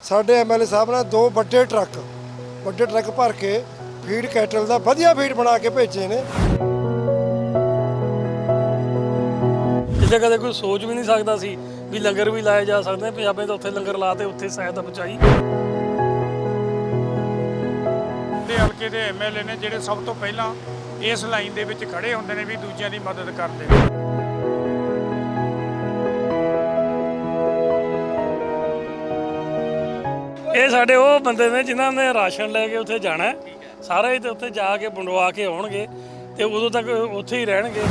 ਸਾਡੇ ਐਮਐਲਏ ਸਾਹਿਬ ਨੇ ਦੋ ਵੱਡੇ ਟਰੱਕ ਵੱਡੇ ਟਰੱਕ ਭਰ ਕੇ ਫੀਡ ਕੈਟਲ ਦਾ ਵਧੀਆ ਫੀਡ ਬਣਾ ਕੇ ਭੇਜੇ ਨੇ। ਜਿੱਥੇ ਕਦੇ ਕੋਈ ਸੋਚ ਵੀ ਨਹੀਂ ਸਕਦਾ ਸੀ ਵੀ ਲੰਗਰ ਵੀ ਲਾਏ ਜਾ ਸਕਦੇ ਪੰਜਾਬੇ ਤਾਂ ਉੱਥੇ ਲੰਗਰ ਲਾਤੇ ਉੱਥੇ ਸਹਾਇਤਾ ਪਹੁੰਚਾਈ। ਦੇ ਹਲਕੇ ਦੇ ਐਮਐਲਏ ਨੇ ਜਿਹੜੇ ਸਭ ਤੋਂ ਪਹਿਲਾਂ ਇਸ ਲਾਈਨ ਦੇ ਵਿੱਚ ਖੜੇ ਹੁੰਦੇ ਨੇ ਵੀ ਦੂਜਿਆਂ ਦੀ ਮਦਦ ਕਰਦੇ ਨੇ। ਇਹ ਸਾਡੇ ਉਹ ਬੰਦੇ ਨੇ ਜਿਨ੍ਹਾਂ ਨੇ ਰਾਸ਼ਨ ਲੈ ਕੇ ਉੱਥੇ ਜਾਣਾ ਸਾਰੇ ਹੀ ਤੇ ਉੱਥੇ ਜਾ ਕੇ ਬੰਡਵਾ ਕੇ ਆਉਣਗੇ ਤੇ ਉਦੋਂ ਤੱਕ ਉੱਥੇ ਹੀ ਰਹਿਣਗੇ।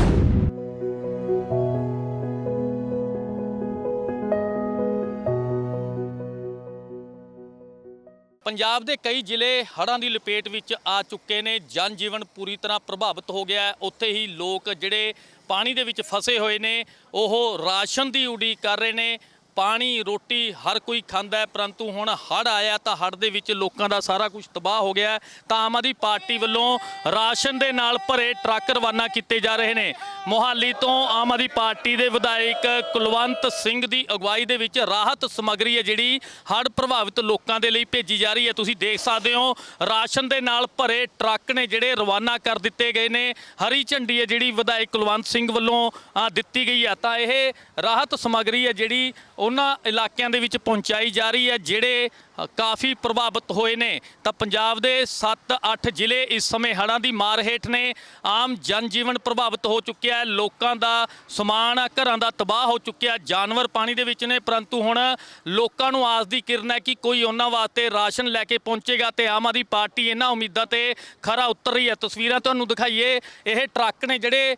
ਪੰਜਾਬ ਦੇ ਕਈ ਜ਼ਿਲ੍ਹੇ ਹੜ੍ਹਾਂ ਦੀ ਲਪੇਟ ਵਿੱਚ ਆ ਚੁੱਕੇ ਨੇ। ਜਨ ਜੀਵਨ ਪੂਰੀ ਤਰ੍ਹਾਂ ਪ੍ਰਭਾਵਿਤ ਹੋ ਗਿਆ ਹੈ। ਉੱਥੇ ਹੀ ਲੋਕ ਜਿਹੜੇ ਪਾਣੀ ਦੇ ਵਿੱਚ ਫਸੇ ਹੋਏ ਨੇ, ਉਹ ਰਾਸ਼ਨ ਦੀ ਉਡੀਕ ਕਰ ਰਹੇ ਨੇ। ਪਾਣੀ, ਰੋਟੀ ਹਰ ਕੋਈ ਖਾਂਦਾ ਹੈ, ਪਰੰਤੂ ਹੁਣ ਹੜ੍ਹ ਆਇਆ ਤਾਂ ਹੜ੍ਹ ਦੇ ਵਿੱਚ ਲੋਕਾਂ ਦਾ ਸਾਰਾ ਕੁਝ ਤਬਾਹ ਹੋ ਗਿਆ ਤਾਂ ਆਮ ਆਦਮੀ ਪਾਰਟੀ ਵੱਲੋਂ ਰਾਸ਼ਨ ਦੇ ਨਾਲ ਭਰੇ ਟਰੱਕ ਰਵਾਨਾ ਕੀਤੇ ਜਾ ਰਹੇ ਨੇ। ਮੋਹਾਲੀ ਤੋਂ ਆਮ ਆਦਮੀ ਪਾਰਟੀ ਦੇ ਵਿਧਾਇਕ ਕੁਲਵੰਤ ਸਿੰਘ ਦੀ ਅਗਵਾਈ ਦੇ ਵਿੱਚ ਰਾਹਤ ਸਮੱਗਰੀ ਹੈ, ਜਿਹੜੀ ਹੜ੍ਹ ਪ੍ਰਭਾਵਿਤ ਲੋਕਾਂ ਦੇ ਲਈ ਭੇਜੀ ਜਾ ਰਹੀ ਹੈ। ਤੁਸੀਂ ਦੇਖ ਸਕਦੇ ਹੋ, ਰਾਸ਼ਨ ਦੇ ਨਾਲ ਭਰੇ ਟਰੱਕ ਨੇ ਜਿਹੜੇ ਰਵਾਨਾ ਕਰ ਦਿੱਤੇ ਗਏ ਨੇ। ਹਰੀ ਝੰਡੀ ਹੈ, ਜਿਹੜੀ ਵਿਧਾਇਕ ਕੁਲਵੰਤ ਸਿੰਘ ਵੱਲੋਂ ਦਿੱਤੀ ਗਈ ਹੈ। ਤਾਂ ਇਹ ਰਾਹਤ ਸਮੱਗਰੀ ਹੈ, ਜਿਹੜੀ ਉਹਨਾਂ ਇਲਾਕਿਆਂ ਦੇ ਵਿੱਚ ਪਹੁੰਚਾਈ ਜਾ ਰਹੀ ਹੈ ਜਿਹੜੇ ਕਾਫੀ ਪ੍ਰਭਾਵਿਤ ਹੋਏ ਨੇ। ਤਾਂ ਪੰਜਾਬ ਦੇ 7-8 ਜ਼ਿਲ੍ਹੇ ਇਸ ਸਮੇਂ ਹੜ੍ਹਾਂ ਦੀ ਮਾਰ ਹੇਠ ਨੇ। ਆਮ ਜਨ ਜੀਵਨ ਪ੍ਰਭਾਵਿਤ ਹੋ ਚੁੱਕਿਆ ਹੈ ਲੋਕਾਂ ਦਾ ਸਮਾਨ ਘਰਾਂ ਦਾ ਤਬਾਹ ਹੋ ਚੁੱਕਿਆ ਜਾਨਵਰ ਪਾਣੀ ਦੇ ਵਿੱਚ ਨੇ। ਪਰੰਤੂ ਹੁਣ ਲੋਕਾਂ ਨੂੰ ਆਸ ਦੀ ਕਿਰਨ ਹੈ ਕਿ ਕੋਈ ਉਹਨਾਂ ਵਾਸਤੇ ਰਾਸ਼ਨ ਲੈ ਕੇ ਪਹੁੰਚੇਗਾ ਤੇ ਆਮ ਆਦਮੀ ਪਾਰਟੀ ਇਹਨਾਂ ਉਮੀਦਾਂ ਤੇ ਖਰਾ ਉਤਰ ਰਹੀ ਹੈ। ਤਸਵੀਰਾਂ ਤੁਹਾਨੂੰ ਦਿਖਾਈਏ। ਇਹ ਟਰੱਕ ਨੇ ਜਿਹੜੇ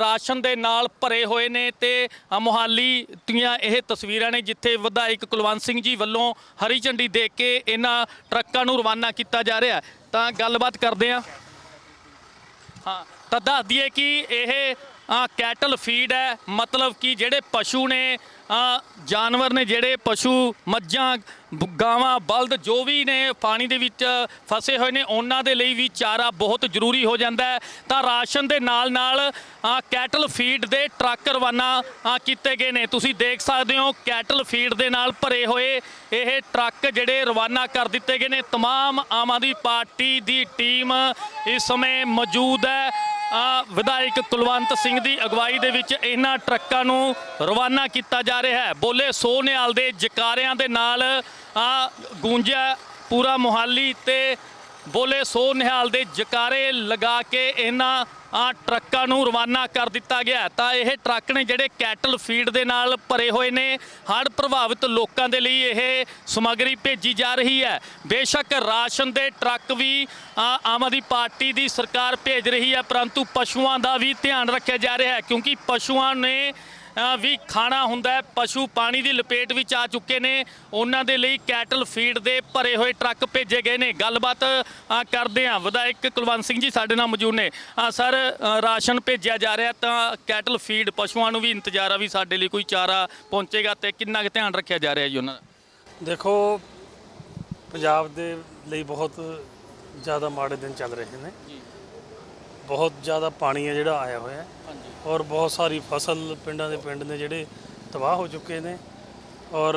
ਰਾਸ਼ਨ ਦੇ ਨਾਲ ਭਰੇ ਹੋਏ ਨੇ ਤੇ ਅ, ਮੋਹਾਲੀ ਦੀਆਂ ਇਹ ਤਸਵੀਰਾਂ ਨੇ ਜਿੱਥੇ ਵਿਧਾਇਕ ਕੁਲਵੰਤ ਸਿੰਘ ਜੀ ਵੱਲੋਂ ਹਰੀ ਝੰਡੀ ਦੇ ਕੇ ਇਹਨਾਂ ਟਰੱਕਾਂ ਨੂੰ ਰਵਾਨਾ ਕੀਤਾ ਜਾ ਰਿਹਾ ਤਾਂ ਗੱਲਬਾਤ ਕਰਦੇ ਹਾਂ। ਹਾਂ, ਤਾਂ ਦੱਸ ਦਈਏ ਕਿ ਇਹ ਕੈਟਲ ਫੀਡ ਹੈ। ਮਤਲਬ ਕਿ ਜਿਹੜੇ ਪਸ਼ੂ ਨੇ, ਆ, ਜਾਨਵਰ ਨੇ ਜਿਹੜੇ ਪਸ਼ੂ ਮੱਝਾਂ ਗਾਵਾਂ ਬਲਦ ਜੋ ਵੀ ਨੇ ਪਾਣੀ ਦੇ ਵਿੱਚ ਫਸੇ ਹੋਏ ਨੇ ਉਹਨਾਂ ਦੇ ਲਈ ਵੀ ਚਾਰਾ ਬਹੁਤ ਜ਼ਰੂਰੀ ਹੋ ਜਾਂਦਾ ਹੈ ਤਾਂ ਰਾਸ਼ਨ ਦੇ ਨਾਲ ਨਾਲ ਆ ਕੈਟਲ ਫੀਡ ਦੇ ਟਰੱਕ ਰਵਾਨਾ ਆ ਕੀਤੇ ਗਏ ਨੇ ਤੁਸੀਂ ਦੇਖ ਸਕਦੇ ਹੋ ਕੈਟਲ ਫੀਡ ਦੇ ਨਾਲ ਭਰੇ ਹੋਏ ਇਹ ਟਰੱਕ ਜਿਹੜੇ ਰਵਾਨਾ ਕਰ ਦਿੱਤੇ ਗਏ ਨੇ तमाम ਆਮ ਆਦਮੀ ਪਾਰਟੀ ਦੀ ਟੀਮ ਇਸ ਸਮੇਂ ਮੌਜੂਦ ਹੈ ਆ ਵਿਧਾਇਕ ਕੁਲਵੰਤ ਸਿੰਘ ਦੀ ਅਗਵਾਈ ਦੇ ਵਿੱਚ ਇਹਨਾਂ ਟਰੱਕਾਂ ਨੂੰ ਰਵਾਨਾ ਕੀਤਾ ਜਾ ਰਿਹਾ ਹੈ। ਬੋਲੇ ਸੋ ਦੇ ਜਕਾਰਿਆਂ ਦੇ ਨਾਲ ਆ ਗੂੰਜਿਆ ਪੂਰਾ ਮੁਹਾਲੀ ਤੇ ਬੋਲੇ ਸੋ ਨਿਹਾਲ ਦੇ ਜਕਾਰੇ ਲਗਾ ਕੇ ਇਹਨਾਂ ਆ ਟਰੱਕਾਂ ਨੂੰ ਰਵਾਨਾ ਕਰ ਦਿੱਤਾ ਗਿਆ ਤਾਂ ਇਹ ਟਰੱਕ ਨੇ ਜਿਹੜੇ ਕੈਟਲ ਫੀਡ ਦੇ ਨਾਲ ਭਰੇ ਹੋਏ ਨੇ, ਹੜ੍ਹ ਪ੍ਰਭਾਵਿਤ ਲੋਕਾਂ ਦੇ ਲਈ ਇਹ ਸਮੱਗਰੀ ਭੇਜੀ ਜਾ ਰਹੀ ਹੈ। ਬੇਸ਼ੱਕ ਰਾਸ਼ਨ ਦੇ ਟਰੱਕ ਵੀ ਆਮ ਆਦਮੀ ਪਾਰਟੀ ਦੀ ਸਰਕਾਰ ਭੇਜ ਰਹੀ ਹੈ, ਪਰੰਤੂ ਪਸ਼ੂਆਂ ਦਾ ਵੀ ਧਿਆਨ ਰੱਖਿਆ ਜਾ ਰਿਹਾ ਹੈ, ਕਿਉਂਕਿ ਪਸ਼ੂਆਂ ਨੇ ਵੀ ਖਾਣਾ ਹੁੰਦਾ ਹੈ ਪਸ਼ੂ ਪਾਣੀ ਦੀ ਲਪੇਟ ਵਿੱਚ ਆ ਚੁੱਕੇ ਨੇ। ਉਹਨਾਂ ਦੇ ਲਈ ਕੈਟਲ ਫੀਡ ਦੇ ਭਰੇ ਹੋਏ ਟਰੱਕ ਭੇਜੇ ਗਏ ਨੇ। ਗੱਲਬਾਤ ਕਰਦੇ ਹਾਂ। ਵਿਧਾਇਕ ਕੁਲਵੰਤ ਸਿੰਘ ਜੀ ਸਾਡੇ ਨਾਲ ਮੌਜੂਦ ਨੇ। ਸਰ ਰਾਸ਼ਨ ਭੇਜਿਆ ਜਾ ਰਿਹਾ ਤਾਂ ਕੈਟਲ ਫੀਡ ਪਸ਼ੂਆਂ ਨੂੰ ਵੀ ਇੰਤਜ਼ਾਰ ਆ ਵੀ ਸਾਡੇ ਲਈ ਕੋਈ ਚਾਰਾ ਪਹੁੰਚੇਗਾ ਤੇ ਕਿੰਨਾ ਕੁ ਧਿਆਨ ਰੱਖਿਆ ਜਾ ਰਿਹਾ ਜੀ ਉਹਨਾਂ ਦਾ? ਦੇਖੋ ਪੰਜਾਬ ਦੇ ਲਈ ਬਹੁਤ ਜ਼ਿਆਦਾ ਮਾੜੇ ਦਿਨ ਚੱਲ ਰਹੇ ਨੇ। ਬਹੁਤ ਜ਼ਿਆਦਾ ਪਾਣੀ ਹੈ ਜਿਹੜਾ ਆਇਆ ਹੋਇਆ ਹੈ। ਔਰ ਬਹੁਤ ਸਾਰੀ ਫਸਲ ਪਿੰਡਾਂ ਦੇ ਪਿੰਡ ਨੇ ਜਿਹੜੇ ਤਬਾਹ ਹੋ ਚੁੱਕੇ ਨੇ। ਔਰ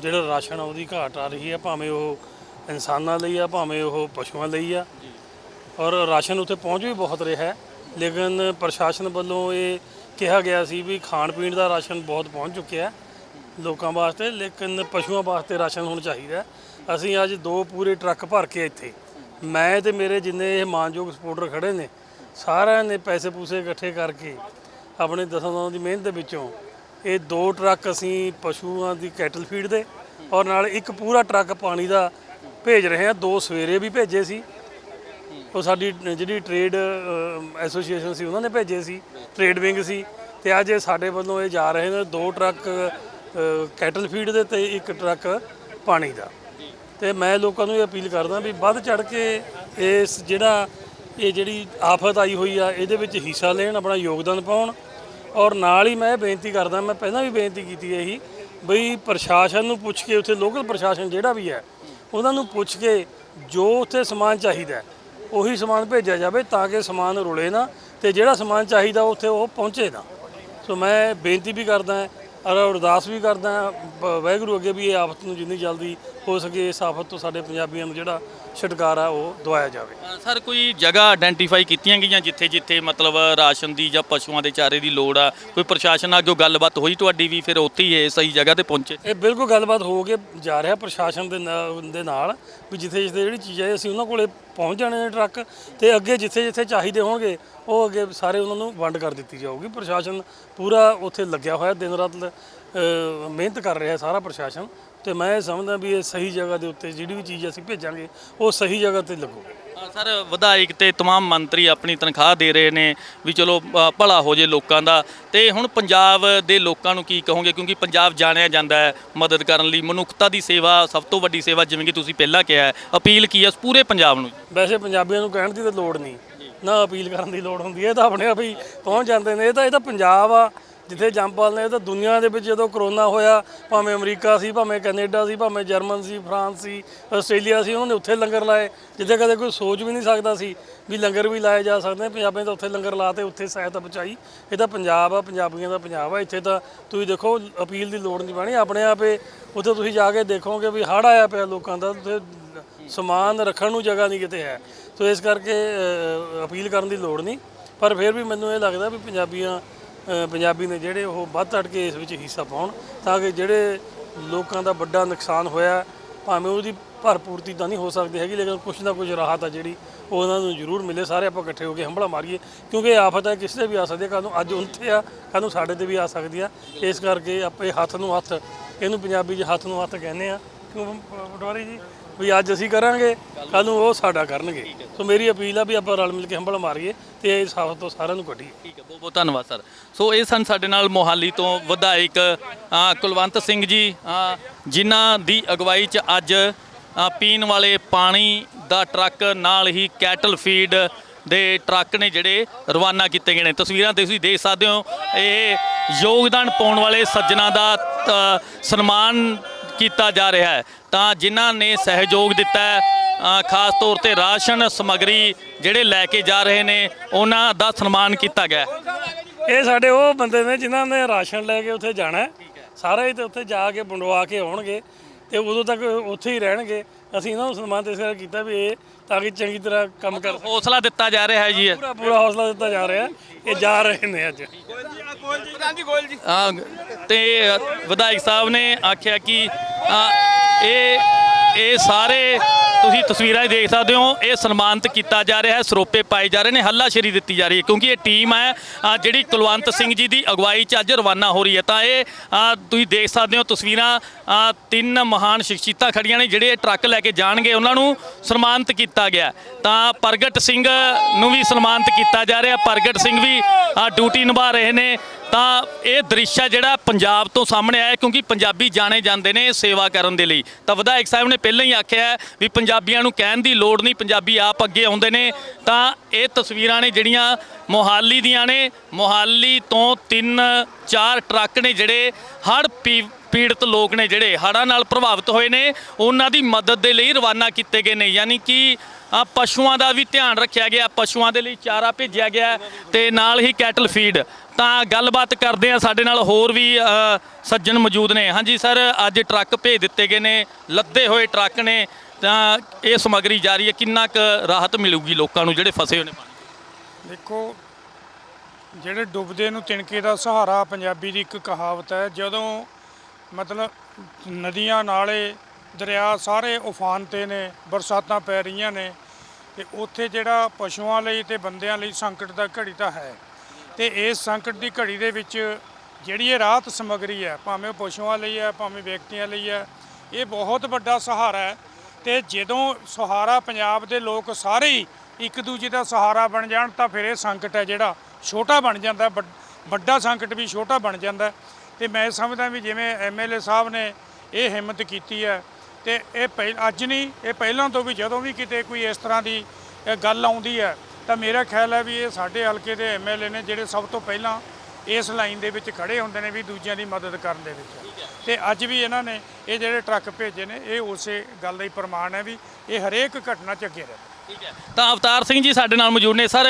ਜਿਹੜਾ ਰਾਸ਼ਨ ਆ ਉਹਦੀ ਘਾਟ ਆ ਰਹੀ ਹੈ ਭਾਵੇਂ ਉਹ ਇਨਸਾਨਾਂ ਲਈ ਆ ਭਾਵੇਂ ਉਹ ਪਸ਼ੂਆਂ ਲਈ ਆ। ਔਰ ਰਾਸ਼ਨ ਉੱਥੇ ਪਹੁੰਚ ਵੀ ਬਹੁਤ ਰਿਹਾ ਹੈ। ਲੇਕਿਨ ਪ੍ਰਸ਼ਾਸਨ ਵੱਲੋਂ ਇਹ ਕਿਹਾ ਗਿਆ ਸੀ ਵੀ ਖਾਣ ਪੀਣ ਦਾ ਰਾਸ਼ਨ ਬਹੁਤ ਪਹੁੰਚ ਚੁੱਕਿਆ ਹੈ ਲੋਕਾਂ ਵਾਸਤੇ ਲੇਕਿਨ ਪਸ਼ੂਆਂ ਵਾਸਤੇ ਰਾਸ਼ਨ ਹੁਣ ਚਾਹੀਦਾ। ਅਸੀਂ ਅੱਜ ਦੋ ਪੂਰੇ ਟਰੱਕ ਭਰ ਕੇ ਇੱਥੇ ਮੈਂ ਤੇ ਮੇਰੇ ਜਿੰਨੇ ਇਹ ਮਾਨਯੋਗ ਸਪੋਰਟਰ ਖੜੇ ਨੇ, ਸਾਰਿਆਂ ਨੇ ਪੈਸੇ ਪੂਸੇ ਇਕੱਠੇ ਕਰਕੇ ਆਪਣੇ ਦਸਾਂ ਦਿਨਾਂ ਦੀ ਮਿਹਨਤ ਦੇ ਵਿੱਚੋਂ ਇਹ ਦੋ ਟਰੱਕ ਅਸੀਂ ਪਸ਼ੂਆਂ ਦੀ ਕੈਟਲ ਫੀਡ ਦੇ ਔਰ ਨਾਲ ਇੱਕ ਪੂਰਾ ਟਰੱਕ ਪਾਣੀ ਦਾ ਭੇਜ ਰਹੇ ਹਾਂ। ਦੋ ਸਵੇਰੇ ਵੀ ਭੇਜੇ ਸੀ। ਉਹ ਸਾਡੀ ਜਿਹੜੀ ਟ੍ਰੇਡ ਐਸੋਸੀਏਸ਼ਨ ਸੀ, ਉਹਨਾਂ ਨੇ ਭੇਜੇ ਸੀ। ਟ੍ਰੇਡ ਵਿੰਗ ਸੀ ਤੇ ਅੱਜ ਇਹ ਸਾਡੇ ਵੱਲੋਂ ਇਹ ਜਾ ਰਹੇ ਨੇ ਦੋ ਟਰੱਕ ਕੈਟਲ ਫੀਡ ਦੇ ਤੇ ਇੱਕ ਟਰੱਕ ਪਾਣੀ ਦਾ। ਤੇ ਮੈਂ ਲੋਕਾਂ ਨੂੰ ਇਹ ਅਪੀਲ ਕਰਦਾ ਵੀ ਵੱਧ ਚੜ ਕੇ ਇਸ ਜਿਹੜਾ ਇਹ ਜਿਹੜੀ ਆਫਤ ਆਈ ਹੋਈ ਆ, ਇਹਦੇ ਵਿੱਚ ਹਿੱਸਾ ਲੈਣ, ਆਪਣਾ ਯੋਗਦਾਨ ਪਾਉਣ। ਔਰ ਨਾਲ ਹੀ ਮੈਂ ਬੇਨਤੀ ਕਰਦਾ, ਮੈਂ ਪਹਿਲਾਂ ਵੀ ਬੇਨਤੀ ਕੀਤੀ ਹੈ ਇਹੀ, ਬਈ ਪ੍ਰਸ਼ਾਸਨ ਨੂੰ ਪੁੱਛ ਕੇ ਉੱਥੇ ਲੋਕਲ ਪ੍ਰਸ਼ਾਸਨ ਜਿਹੜਾ ਵੀ ਹੈ, ਉਹਨਾਂ ਨੂੰ ਪੁੱਛ ਕੇ ਜੋ ਉੱਥੇ ਸਮਾਨ ਚਾਹੀਦਾ ਉਹੀ ਸਮਾਨ ਭੇਜਿਆ ਜਾਵੇ ਤਾਂ ਕਿ ਸਮਾਨ ਰੁਲੇ ਨਾ ਤੇ ਜਿਹੜਾ ਸਮਾਨ ਚਾਹੀਦਾ ਉੱਥੇ ਉਹ ਪਹੁੰਚੇ ਨਾ। ਸੋ ਮੈਂ ਬੇਨਤੀ ਵੀ ਕਰਦਾ ਔਰ ਅਰਦਾਸ ਵੀ ਕਰਦਾ ਵਾਹਿਗੁਰੂ ਅੱਗੇ ਵੀ ਇਹ ਆਫਤ ਨੂੰ ਜਿੰਨੀ ਜਲਦੀ ਹੋ ਸਕੇ, ਇਸ ਆਫਤ ਤੋਂ ਸਾਡੇ ਪੰਜਾਬੀਆਂ ਨੂੰ ਜਿਹੜਾ ਛੁਟਕਾਰਾ ਉਹ ਦਵਾਇਆ ਜਾਵੇ। ਸਰ ਕੋਈ ਜਗ੍ਹਾ ਆਇਡੈਂਟੀਫਾਈ ਕੀਤੀਆਂ ਗਈਆਂ ਜਿੱਥੇ ਜਿੱਥੇ ਮਤਲਬ ਰਾਸ਼ਨ ਦੀ ਜਾਂ ਪਸ਼ੂਆਂ ਦੇ ਚਾਰੇ ਦੀ ਲੋੜ ਆ? ਕੋਈ ਪ੍ਰਸ਼ਾਸਨ ਨਾਲ ਅੱਗੇ ਗੱਲਬਾਤ ਹੋਈ ਤੁਹਾਡੀ ਵੀ ਫਿਰ ਉੱਥੇ ਹੀ ਇਹ ਸਹੀ ਜਗ੍ਹਾ ਤੇ ਪਹੁੰਚੇ? ਇਹ ਬਿਲਕੁਲ ਗੱਲਬਾਤ ਹੋ ਕੇ ਜਾ ਰਿਹਾ ਪ੍ਰਸ਼ਾਸਨ ਦੇ ਨਾਲ- ਦੇ ਨਾਲ ਵੀ ਜਿੱਥੇ ਜਿੱਥੇ ਜਿਹੜੀ ਚੀਜ਼ਾਂ ਹੈ ਅਸੀਂ ਉਹਨਾਂ ਕੋਲੇ ਪਹੁੰਚ ਜਾਣੇ ਨੇ ਟਰੱਕ ਤੇ ਅੱਗੇ ਜਿੱਥੇ ਜਿੱਥੇ ਚਾਹੀਦੇ ਹੋਣਗੇ ਉਹ ਅੱਗੇ ਸਾਰੇ ਉਹਨਾਂ ਨੂੰ ਵੰਡ ਕਰ ਦਿੱਤੀ ਜਾਊਗੀ। ਪ੍ਰਸ਼ਾਸਨ ਪੂਰਾ ਉੱਥੇ ਲੱਗਿਆ ਹੋਇਆ ਦਿਨ ਰਾਤ ਲ- ਮਿਹਨਤ ਕਰ ਰਿਹਾ ਸਾਰਾ ਪ੍ਰਸ਼ਾਸਨ। ਤੇ ਮੈਂ ਇਹ ਸਮਝਦਾ ਵੀ ਇਹ ਸਹੀ ਜਗ੍ਹਾ ਦੇ ਉੱਤੇ ਜਿਹੜੀ ਵੀ ਚੀਜ਼ ਅਸੀਂ ਭੇਜਾਂਗੇ ਉਹ ਸਹੀ ਜਗ੍ਹਾ ਤੇ ਲੱਗੂਗੀ ਅ, ਸਰ ਵਿਧਾਇਕ ਤੇ तमाम ਮੰਤਰੀ ਆਪਣੀ ਤਨਖਾਹ ਦੇ ਰਹੇ ਨੇ ਵੀ ਚਲੋ ਅ, ਭਲਾ ਹੋ ਜੇ ਲੋਕਾਂ ਦਾ ਤੇ ਹੁਣ ਪੰਜਾਬ ਦੇ ਲੋਕਾਂ ਨੂੰ ਕੀ ਕਹੋਗੇ ਕਿਉਂਕਿ ਪੰਜਾਬ ਜਾਣਿਆ ਜਾਂਦਾ ਹੈ ਮਦਦ ਕਰਨ ਲਈ ਮਨੁੱਖਤਾ ਦੀ ਸੇਵਾ ਸਭ ਤੋਂ ਵੱਡੀ ਸੇਵਾ ਜਿਵੇਂ ਕਿ ਤੁਸੀਂ ਪਹਿਲਾਂ ਕਿਹਾ ਹੈ ਅਪੀਲ ਕੀ ਹੈ ਪੂਰੇ ਪੰਜਾਬ ਨੂੰ ਵੈਸੇ ਪੰਜਾਬੀਆਂ ਨੂੰ ਕਹਿਣ ਦੀ ਤਾਂ ਲੋੜ ਨਹੀਂ ਨਾ ਅਪੀਲ ਕਰਨ ਦੀ ਲੋੜ ਹੁੰਦੀ ਹੈ ਇਹ ਤਾਂ ਆਪਣੇ ਆਪ ਹੀ ਪਹੁੰਚ ਜਾਂਦੇ ਨੇ ਇਹ ਤਾਂ ਇਹ ਤਾਂ ਪੰਜਾਬ ਆ ਜਿੱਥੇ ਜੰਪਲ ਨੇ ਤਾਂ ਦੁਨੀਆ ਦੇ ਵਿੱਚ ਜਦੋਂ ਕਰੋਨਾ ਹੋਇਆ, ਭਾਵੇਂ ਅਮਰੀਕਾ ਸੀ, ਭਾਵੇਂ ਕੈਨੇਡਾ ਸੀ, ਭਾਵੇਂ ਜਰਮਨ ਸੀ, ਫਰਾਂਸ ਸੀ, ਆਸਟ੍ਰੇਲੀਆ ਸੀ, ਉਹਨਾਂ ਨੇ ਉੱਥੇ ਲੰਗਰ ਲਾਏ, ਜਿੱਥੇ ਕਦੇ ਕੋਈ ਸੋਚ ਵੀ ਨਹੀਂ ਸਕਦਾ ਸੀ ਵੀ ਲੰਗਰ ਵੀ ਲਾਏ ਜਾ ਸਕਦੇ ਪੰਜਾਬੀਆਂ ਤਾਂ ਉੱਥੇ ਲੰਗਰ ਲਾਤੇ, ਉੱਥੇ ਸਹਾਇਤਾ ਪਹੁੰਚਾਈ। ਇਹ ਤਾਂ ਪੰਜਾਬ ਆ, ਪੰਜਾਬੀਆਂ ਦਾ ਪੰਜਾਬ ਆ। ਇੱਥੇ ਤਾਂ ਤੁਸੀਂ ਦੇਖੋ, ਅਪੀਲ ਦੀ ਲੋੜ ਨਹੀਂ ਪੈਣੀ, ਆਪਣੇ ਆਪੇ ਉੱਥੇ ਤੁਸੀਂ ਜਾ ਕੇ ਦੇਖੋਗੇ ਵੀ ਹੜ੍ਹ ਆਇਆ ਪਿਆ ਲੋਕਾਂ ਦਾ, ਉੱਥੇ ਸਮਾਨ ਰੱਖਣ ਨੂੰ ਜਗ੍ਹਾ ਨਹੀਂ ਕਿਤੇ ਹੈ। ਸੋ ਇਸ ਕਰਕੇ ਅਪੀਲ ਕਰਨ ਦੀ ਲੋੜ ਨਹੀਂ। ਪਰ ਫਿਰ ਵੀ ਮੈਨੂੰ ਇਹ ਲੱਗਦਾ ਵੀ ਪੰਜਾਬੀਆਂ ਪੰਜਾਬੀ ਨੇ ਜਿਹੜੇ ਉਹ ਵੱਧ ਚੜ ਕੇ ਇਸ ਵਿੱਚ ਹਿੱਸਾ ਪਾਉਣ ਤਾਂ ਕਿ ਜਿਹੜੇ ਲੋਕਾਂ ਦਾ ਵੱਡਾ ਨੁਕਸਾਨ ਹੋਇਆ, ਭਾਵੇਂ ਉਹਦੀ ਭਰਪੂਰਤੀ ਤਾਂ ਨਹੀਂ ਹੋ ਸਕਦੀ ਹੈਗੀ, ਲੇਕਿਨ ਕੁਛ ਨਾ ਕੁਛ ਰਾਹਤ ਆ ਜਿਹੜੀ ਉਹ ਉਹਨਾਂ ਨੂੰ ਜ਼ਰੂਰ ਮਿਲੇ। ਸਾਰੇ ਆਪਾਂ ਇਕੱਠੇ ਹੋ ਕੇ ਹੰਭਲਾ ਮਾਰੀਏ, ਕਿਉਂਕਿ ਇਹ ਆਫਤ ਹੈ, ਕਿਸੇ ਤੇ ਵੀ ਆ ਸਕਦੀ ਹੈ ਕੱਲ੍ਹ ਨੂੰ ਅੱਜ ਉੱਥੇ ਆ ਕੱਲ੍ਹ ਨੂੰ ਸਾਡੇ ਤੇ ਵੀ ਆ ਸਕਦੀ ਆ। ਇਸ ਕਰਕੇ ਆਪੇ ਹੱਥ ਨੂੰ ਹੱਥ, ਇਹਨੂੰ ਪੰਜਾਬੀ 'ਚ ਹੱਥ ਨੂੰ ਹੱਥ ਕਹਿੰਦੇ ਆ। ਕਿਉਂ, ਪਟਵਾਰੀ ਜੀ? ਵੀ ਅੱਜ ਅਸੀਂ ਕਰਾਂਗੇ ਕੱਲ ਨੂੰ ਉਹ ਸਾਡਾ ਕਰਨਗੇ। ਸੋ ਮੇਰੀ ਅਪੀਲ ਆ ਵੀ ਆਪਾਂ ਰਲ ਮਿਲ ਕੇ ਹੰਭਲ ਮਾਰੀਏ ਤੇ ਇਸ ਆਫਤ ਤੋਂ ਸਾਰਿਆਂ ਨੂੰ ਕੱਢੀਏ ਠੀਕ ਹੈ ਬਹੁਤ ਬਹੁਤ ਧੰਨਵਾਦ ਸਰ। ਸੋ ਇਹ ਸਨ ਸਾਡੇ ਨਾਲ ਮੋਹਾਲੀ ਤੋਂ ਵਿਧਾਇਕ ਕੁਲਵੰਤ ਸਿੰਘ ਜੀ ਜਿਨ੍ਹਾਂ ਦੀ ਅਗਵਾਈ 'ਚ ਅੱਜ ਪੀਣ ਵਾਲੇ ਪਾਣੀ ਦਾ ਟਰੱਕ ਨਾਲ ਹੀ ਕੈਟਲ ਫੀਡ ਦੇ ਟਰੱਕ ਨੇ ਜਿਹੜੇ ਰਵਾਨਾ ਕੀਤੇ ਗਏ ਨੇ। ਤਸਵੀਰਾਂ ਤੁਸੀਂ ਦੇਖ ਸਕਦੇ ਹੋ ਇਹ ਯੋਗਦਾਨ ਪਾਉਣ ਵਾਲੇ ਸੱਜਣਾ ਦਾ ਸਨਮਾਨ ਕੀਤਾ ਜਾ ਰਿਹਾ ਹੈ। ਤਾਂ ਜਿਨ੍ਹਾਂ ਨੇ ਸਹਿਯੋਗ ਦਿੱਤਾ ਹੈ ਖਾਸ ਤੌਰ ਤੇ ਰਾਸ਼ਨ ਸਮੱਗਰੀ ਜਿਹੜੇ ਲੈ ਕੇ ਜਾ ਰਹੇ ਨੇ ਉਹਨਾਂ ਦਾ ਸਨਮਾਨ ਕੀਤਾ ਗਿਆ ਹੈ। ਇਹ ਸਾਡੇ ਉਹ ਬੰਦੇ ਨੇ ਜਿਨ੍ਹਾਂ ਨੇ ਰਾਸ਼ਨ ਲੈ ਕੇ ਉੱਥੇ ਜਾਣਾ ਹੈ। ਸਾਰੇ ਹੀ ਤੇ ਉੱਥੇ ਜਾ ਕੇ ਵੰਡਵਾ ਕੇ ਆਉਣਗੇ ਤੇ ਉਦੋਂ ਤੱਕ ਉੱਥੇ ਹੀ ਰਹਿਣਗੇ। ਅਸੀਂ ਇਹਨਾਂ ਨੂੰ ਸਨਮਾਨਿਤ ਇਸ ਕਰਕੇ ਕੀਤਾ ਵੀ ਇਹ ਤਾਂ ਕਿ ਚੰਗੀ ਤਰ੍ਹਾਂ ਕੰਮ ਕਰ ਹੌਸਲਾ ਦਿੱਤਾ ਜਾ ਰਿਹਾ ਹੈ ਜੀ। ਪੂਰਾ ਪੂਰਾ ਹੌਸਲਾ ਦਿੱਤਾ ਜਾ ਰਿਹਾ ਇਹ ਜਾ ਰਹੇ ਨੇ ਅੱਜ। ਅ, ਤੇ ਵਿਧਾਇਕ ਸਾਹਿਬ ਨੇ ਆਖਿਆ ਕਿ ਇਹ ਇਹ ਸਾਰੇ ਤੁਸੀਂ ਤਸਵੀਰਾਂ ਹੀ ਦੇਖ ਸਕਦੇ ਹੋ ਇਹ ਸਨਮਾਨਿਤ ਕੀਤਾ ਜਾ ਰਿਹਾ ਹੈ ਸਰੋਪੇ ਪਾਏ ਜਾ ਰਹੇ ਨੇ ਹੱਲਾਸ਼ੇਰੀ ਦਿੱਤੀ ਜਾ ਰਹੀ ਹੈ ਕਿਉਂਕਿ ਇਹ ਟੀਮ ਹੈ ਅ, ਜਿਹੜੀ ਕੁਲਵੰਤ ਸਿੰਘ ਜੀ ਦੀ ਅਗਵਾਈ 'ਚ ਅੱਜ ਰਵਾਨਾ ਹੋ ਰਹੀ ਹੈ। ਤਾਂ ਇਹ ਅ, ਤੁਸੀਂ ਦੇਖ ਸਕਦੇ ਹੋ ਤਸਵੀਰਾਂ ਅ, ਤਿੰਨ ਮਹਾਨ ਸ਼ਖਸੀਅਤਾਂ ਖੜੀਆਂ ਨੇ ਜਿਹੜੇ ਇਹ ਟਰੱਕ ਲੈ ਕੇ ਜਾਣਗੇ ਉਹਨਾਂ ਨੂੰ ਸਨਮਾਨਿਤ ਕੀਤਾ ਗਿਆ ਤਾਂ ਪ੍ਰਗਟ ਸਿੰਘ ਨੂੰ ਵੀ ਸਨਮਾਨਿਤ ਕੀਤਾ ਜਾ ਰਿਹਾ ਪ੍ਰਗਟ ਸਿੰਘ ਵੀ ਅ, ਡਿਊਟੀ ਨਿਭਾ ਰਹੇ ਨੇ। ਤਾਂ ਇਹ ਦ੍ਰਿਸ਼ ਹੈ ਜਿਹੜਾ ਪੰਜਾਬ ਤੋਂ ਸਾਹਮਣੇ ਆਇਆ ਕਿਉਂਕਿ ਪੰਜਾਬੀ ਜਾਣੇ ਜਾਂਦੇ ਨੇ ਸੇਵਾ ਕਰਨ ਦੇ ਲਈ। ਤਾਂ ਵਿਧਾਇਕ ਸਾਹਿਬ ਨੇ ਪਹਿਲਾਂ ਹੀ ਆਖਿਆ ਹੈ ਵੀ ਪੰਜਾਬੀਆਂ ਨੂੰ ਕਹਿਣ ਦੀ ਲੋੜ ਨਹੀਂ, ਪੰਜਾਬੀ ਆਪ ਅੱਗੇ ਆਉਂਦੇ ਨੇ, ਤਾਂ ਇਹ ਤਸਵੀਰਾਂ ਨੇ ਜਿਹੜੀਆਂ ਮੋਹਾਲੀ ਦੀਆਂ ਨੇ। ਮੋਹਾਲੀ ਤੋਂ ਤਿੰਨ, ਚਾਰ ਟਰੱਕ ਨੇ ਜਿਹੜੇ ਹੜ੍ਹ ਪੀ, ਪੀੜਤ ਲੋਕ ਨੇ ਜਿਹੜੇ ਹੜ੍ਹਾਂ ਨਾਲ ਪ੍ਰਭਾਵਿਤ ਹੋਏ ਨੇ। ਉਹਨਾਂ ਦੀ ਮਦਦ ਦੇ ਲਈ ਰਵਾਨਾ ਕੀਤੇ ਗਏ ਨੇ। ਯਾਨੀ ਕਿ ਆ ਪਸ਼ੂਆਂ ਦਾ ਵੀ ਧਿਆਨ ਰੱਖਿਆ ਗਿਆ, ਪਸ਼ੂਆਂ ਦੇ ਲਈ ਚਾਰਾ ਭੇਜਿਆ ਗਿਆ ਹੈ ਤੇ ਨਾਲ ਹੀ ਕੈਟਲ ਫੀਡ। ਤਾਂ ਗੱਲਬਾਤ ਕਰਦੇ ਆ ਸਾਡੇ ਨਾਲ ਹੋਰ ਵੀ ਸੱਜਣ ਮੌਜੂਦ ਨੇ। ਹਾਂਜੀ ਸਰ, ਅੱਜ ਟਰੱਕ ਭੇਜ ਦਿੱਤੇ ਗਏ ਨੇ, ਲੱਦੇ ਹੋਏ ਟਰੱਕ ਨੇ। ਤਾਂ ਇਹ ਸਮੱਗਰੀ ਜਾਰੀ ਹੈ, ਕਿੰਨਾ ਕੁ ਰਾਹਤ ਮਿਲੂਗੀ ਲੋਕਾਂ ਨੂੰ ਜਿਹੜੇ ਫਸੇ ਹੋਏ ਨੇ? ਪਾਣੀ ਦੇਖੋ, ਜਿਹੜੇ ਡੁੱਬਦੇ ਨੂੰ ਤਿਣਕੇ ਦਾ ਸਹਾਰਾ ਪੰਜਾਬੀ ਦੀ ਇੱਕ ਕਹਾਵਤ ਹੈ, ਜਦੋਂ ਮਤਲਬ ਨਦੀਆਂ ਨਾਲੇ ਦਰਿਆ ਸਾਰੇ ਉਫਾਨ ਤੇ ਨੇ, ਬਰਸਾਤਾਂ ਪੈ ਰਹੀਆਂ ਨੇ, ਤੇ ਉੱਥੇ ਜਿਹੜਾ ਪਸ਼ੂਆਂ ਲਈ ਤੇ ਬੰਦਿਆਂ ਲਈ ਸੰਕਟ ਦਾ ਘੜੀ ਤਾਂ ਹੈ। ਤੇ ਇਸ ਸੰਕਟ ਦੀ ਘੜੀ ਦੇ ਵਿੱਚ ਜਿਹੜੀ ਇਹ ਰਾਹਤ ਸਮੱਗਰੀ ਹੈ, ਭਾਵੇਂ ਉਹ ਪਸ਼ੂਆਂ ਲਈ ਹੈ, ਭਾਵੇਂ ਵਿਅਕਤੀਆਂ ਲਈ ਹੈ, ਇਹ ਬਹੁਤ ਵੱਡਾ ਸਹਾਰਾ ਹੈ। ਤੇ ਜਦੋਂ ਸਹਾਰਾ ਪੰਜਾਬ ਦੇ ਲੋਕ ਸਾਰੇ ਹੀ ਇੱਕ ਦੂਜੇ ਦਾ ਸਹਾਰਾ ਬਣ ਜਾਣ ਤਾਂ ਫਿਰ ਇਹ ਸੰਕਟ ਹੈ ਜਿਹੜਾ ਛੋਟਾ ਬਣ ਜਾਂਦਾ ਹੈ, ਵੱਡਾ ਸੰਕਟ ਵੀ ਛੋਟਾ ਬਣ ਜਾਂਦਾ ਹੈ। ਤੇ ਮੈਂ ਸਮਝਦਾ ਵੀ ਜਿਵੇਂ ਐਮਐਲਏ ਸਾਹਿਬ ਨੇ ਇਹ ਹਿੰਮਤ ਕੀਤੀ ਹੈ ਤੇ ਇਹ ਪਹਿ- ਅੱਜ ਨਹੀਂ ਇਹ ਪਹਿਲਾਂ ਤੋਂ ਵੀ ਜਦੋਂ ਵੀ ਕਿਤੇ ਕੋਈ ਇਸ ਤਰ੍ਹਾਂ ਦੀ ਗੱਲ ਆਉਂਦੀ ਹੈ ਤਾਂ ਮੇਰਾ ਖਿਆਲ ਹੈ ਵੀ ਇਹ ਸਾਡੇ ਹਲਕੇ ਦੇ ਐਮਐਲਏ ਨੇ ਜਿਹੜੇ ਸਭ ਤੋਂ ਪਹਿਲਾਂ ਇਸ ਲਾਈਨ ਦੇ ਵਿੱਚ ਖੜੇ ਹੁੰਦੇ ਨੇ ਵੀ ਦੂਜਿਆਂ ਦੀ ਮਦਦ ਕਰਨ ਦੇ ਵਿੱਚ। ਤੇ ਅੱਜ ਵੀ ਇਹਨਾਂ ਨੇ ਇਹ ਜਿਹੜੇ ਟਰੱਕ ਭੇਜੇ ਨੇ ਇਹ ਉਸੇ ਗੱਲ ਦਾ ਹੀ ਪ੍ਰਮਾਣ ਹੈ ਵੀ ਇਹ ਹਰੇਕ ਘਟਨਾ 'ਚ ਅੱਗੇ ਰਹਿੰਦੇ ਠੀਕ ਹੈ। ਤਾਂ ਅਵਤਾਰ ਸਿੰਘ ਜੀ ਸਾਡੇ ਨਾਲ ਮੌਜੂਦ ਨੇ। ਸਰ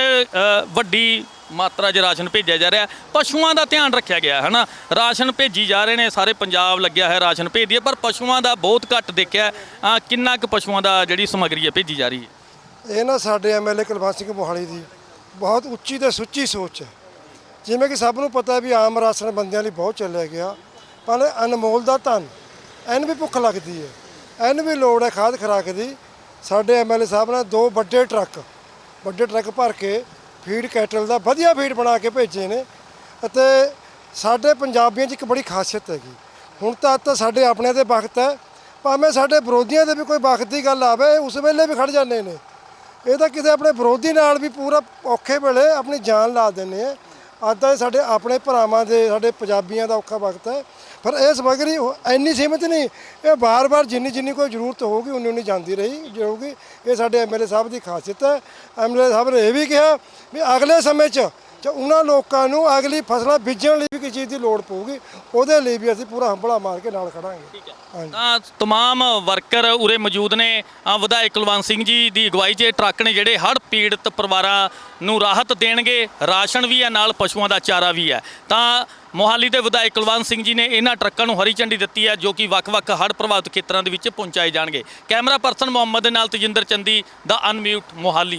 ਵੱਡੀ ਮਾਤਰਾ 'ਚ ਰਾਸ਼ਨ ਭੇਜਿਆ ਜਾ ਰਿਹਾ। ਪਸ਼ੂਆਂ ਦਾ ਧਿਆਨ ਰੱਖਿਆ ਗਿਆ ਹੈ ਨਾ ਰਾਸ਼ਨ ਭੇਜੀ ਜਾ ਰਹੇ ਨੇ ਸਾਰੇ ਪੰਜਾਬ ਲੱਗਿਆ ਹੈ ਰਾਸ਼ਨ ਭੇਜਦੀ ਹੈ ਪਰ ਪਸ਼ੂਆਂ ਦਾ ਬਹੁਤ ਘੱਟ ਦੇਖਿਆ ਕਿੰਨਾ ਕੁ ਪਸ਼ੂਆਂ ਦਾ ਜਿਹੜੀ ਸਮੱਗਰੀ ਹੈ ਭੇਜੀ ਜਾ ਰਹੀ ਹੈ? ਇਹ ਨਾ ਸਾਡੇ ਐਮਐਲਏ ਕੁਲਵੰਤ ਸਿੰਘ ਮੋਹਾਲੀ ਦੀ ਬਹੁਤ ਉੱਚੀ ਤੇ ਸੁੱਚੀ ਸੋਚ ਹੈ। ਜਿਵੇਂ ਕਿ ਸਭ ਨੂੰ ਪਤਾ ਹੈ ਵੀ ਆਮ ਰਾਸ਼ਨ ਬੰਦਿਆਂ ਲਈ ਬਹੁਤ ਚੱਲਿਆ ਗਿਆ, ਪਰ ਅਨਮੋਲ ਦਾ ਧਨ ਐਨ ਵੀ ਭੁੱਖ ਲੱਗਦੀ ਹੈ। ਐਨ ਵੀ ਲੋੜ ਹੈ ਖਾਦ ਖਰਾਕ ਦੀ। ਸਾਡੇ ਐਮਐਲਏ ਸਾਹਿਬ ਨੇ ਦੋ ਵੱਡੇ ਟਰੱਕ ਵੱਡੇ ਟਰੱਕ ਭਰ ਕੇ ਫੀਡ ਕੈਟਲ ਦਾ ਵਧੀਆ ਫੀਡ ਬਣਾ ਕੇ ਭੇਜੇ ਨੇ ਅਤੇ ਸਾਡੇ ਪੰਜਾਬੀਆਂ 'ਚ ਇੱਕ ਬੜੀ ਖਾਸੀਅਤ ਹੈਗੀ। ਹੁਣ ਤਾਂ ਤਾਂ ਸਾਡੇ ਆਪਣੇ ਤੇ ਵਕਤ ਹੈ, ਭਾਵੇਂ ਸਾਡੇ ਵਿਰੋਧੀਆਂ ਦੇ ਵੀ ਕੋਈ ਵਕਤ ਦੀ ਗੱਲ ਆਵੇ, ਉਸ ਵੇਲੇ ਵੀ ਖੜ ਜਾਂਦੇ ਨੇ। ਇਹ ਤਾਂ ਕਿਤੇ ਆਪਣੇ ਵਿਰੋਧੀ ਨਾਲ ਵੀ ਪੂਰਾ ਔਖੇ ਵੇਲੇ ਆਪਣੀ ਜਾਨ ਲਾ ਦਿੰਦੇ ਆ। ਅੱਜ ਤਾਂ ਇਹ ਸਾਡੇ ਆਪਣੇ ਭਰਾਵਾਂ ਦੇ, ਸਾਡੇ ਪੰਜਾਬੀਆਂ ਦਾ ਔਖਾ ਵਕਤ ਹੈ। ਪਰ ਇਹ ਸਮੱਗਰੀ ਉਹ ਇੰਨੀ ਸੀਮਿਤ ਨਹੀਂ। ਇਹ ਬਾਰ-ਬਾਰ ਜਿੰਨੀ ਜਿੰਨੀ ਕੋਈ ਜ਼ਰੂਰਤ ਹੋਊਗੀ, ਉਨੀ ਉਨੀ ਜਾਂਦੀ ਰਹੀ, ਜਾਊਗੀ। ਇਹ ਸਾਡੇ ਐਮਐਲਏ ਸਾਹਿਬ ਦੀ ਖਾਸੀਅਤ ਹੈ। ਐਮਐਲਏ ਸਾਹਿਬ ਨੇ ਇਹ ਵੀ ਕਿਹਾ ਵੀ ਅਗਲੇ ਸਮੇਂ 'ਚ ਜੇ ਉਹਨਾਂ ਲੋਕਾਂ ਨੂੰ ਅਗਲੀ ਫਸਲਾਂ ਬੀਜਣ ਲਈ ਵੀ ਕਿਸੇ ਚੀਜ਼ ਦੀ ਲੋੜ ਪਊਗੀ ਉਹਦੇ ਲਈ ਵੀ ਅਸੀਂ ਪੂਰਾ ਹੰਬਲਾ ਮਾਰ ਕੇ ਨਾਲ ਖੜਾਂਗੇ। ਹਾਂਜੀ। ਤਾਂ ਤਮਾਮ ਵਰਕਰ ਉਰੇ ਮੌਜੂਦ ਨੇ। ਅ, ਵਿਧਾਇਕ ਕੁਲਵੰਤ ਸਿੰਘ ਜੀ ਦੀ ਅਗਵਾਈ 'ਚ ਇਹ ਟਰੱਕ ਨੇ ਜਿਹੜੇ ਹੜ੍ਹ ਪੀੜਤ ਪਰਿਵਾਰਾਂ ਨੂੰ ਰਾਹਤ ਦੇਣਗੇ। ਰਾਸ਼ਨ ਵੀ ਹੈ ਨਾਲ ਪਸ਼ੂਆਂ ਦਾ ਚਾਰਾ ਵੀ ਹੈ। ਤਾਂ ਮੋਹਾਲੀ ਦੇ ਵਿਧਾਇਕ ਕੁਲਵੰਤ ਸਿੰਘ ਜੀ ਨੇ ਇਹਨਾਂ ਟਰੱਕਾਂ ਨੂੰ ਹਰੀ ਝੰਡੀ ਦਿੱਤੀ ਹੈ ਜੋ ਕਿ ਵੱਖ-ਵੱਖ ਹੜ੍ਹ ਪ੍ਰਭਾਵਿਤ ਖੇਤਰਾਂ ਦੇ ਵਿੱਚ ਪਹੁੰਚਾਏ ਜਾਣਗੇ। ਕੈਮਰਾ ਪਰਸਨ ਮੁਹੰਮਦ ਦੇ ਨਾਲ ਤਜਿੰਦਰ ਚੰਦੀ ਦਾ ਅਨਮਿਊਟ ਮੋਹਾਲੀ।